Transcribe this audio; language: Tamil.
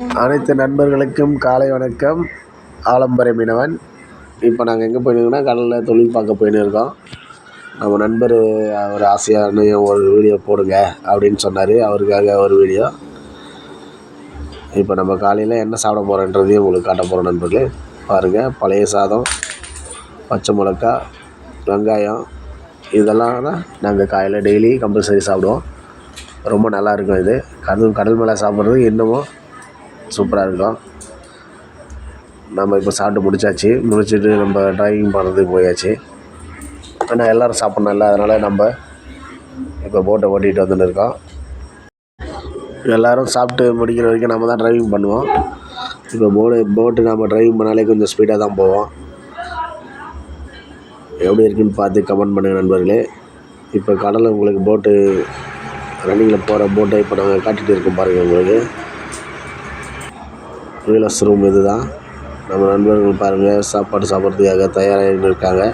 அனைத்து நண்பர்களுக்கும் காலை வணக்கம். ஆலம்பரை மீனவன். இப்போ நாங்கள் எங்கே போயிருந்தோம்னா கடலில் தொழில் பார்க்க போயின்னு இருக்கோம். நம்ம நண்பர் அவர் ஆசையான ஒரு வீடியோ போடுங்க அப்படின்னு சொன்னார். அவருக்காக ஒரு வீடியோ இப்போ நம்ம காலையில் என்ன சாப்பிட போகிறோன்றதையும் உங்களுக்கு காட்ட போகிறோம் நண்பர்களே. பாருங்கள் பழைய சாதம் பச்சை மிளகா வெங்காயம் இதெல்லாம் தான் நாங்கள் காலையில் டெய்லி கம்பல்சரி சாப்பிடுவோம். ரொம்ப நல்லா இருக்கும் இது. அதுவும் கடல் மேலே சாப்பிட்றது இன்னமும் சூப்பராக இருக்கும் நம்ம இப்போ சாப்பிட்டு முடிச்சாச்சு. முடிச்சுட்டு நம்ம டிரைவிங் பண்ணுறதுக்கு போயாச்சு. ஆனால் எல்லோரும் சாப்பிட்ணும்ல அதனால் நம்ம இப்போ போட்டை ஓட்டிகிட்டு வந்துன்னு இருக்கோம். எல்லோரும் சாப்பிட்டு முடிக்கிற வரைக்கும் நம்ம தான் டிரைவிங் பண்ணுவோம். இப்போ போடு போட்டு நம்ம டிரைவிங் பண்ணாலே கொஞ்சம் ஸ்பீடாக தான் போவோம். எப்படி இருக்குன்னு பார்த்து கமெண்ட் பண்ணுங்கள் நண்பர்களே. இப்போ கடலில் உங்களுக்கு போட்டு ரன்னிங்கில் போகிற போட்டை இப்போ நாங்கள் காட்டிகிட்டு இருக்கோம் பாருங்கள் உங்களுக்கு. வீலர்ஸ் ரூம் இது தான் நம்ம நண்பர்கள் பாருங்கள் சாப்பாடு சாப்பிட்றதுக்காக தயாராகின்னு இருக்காங்க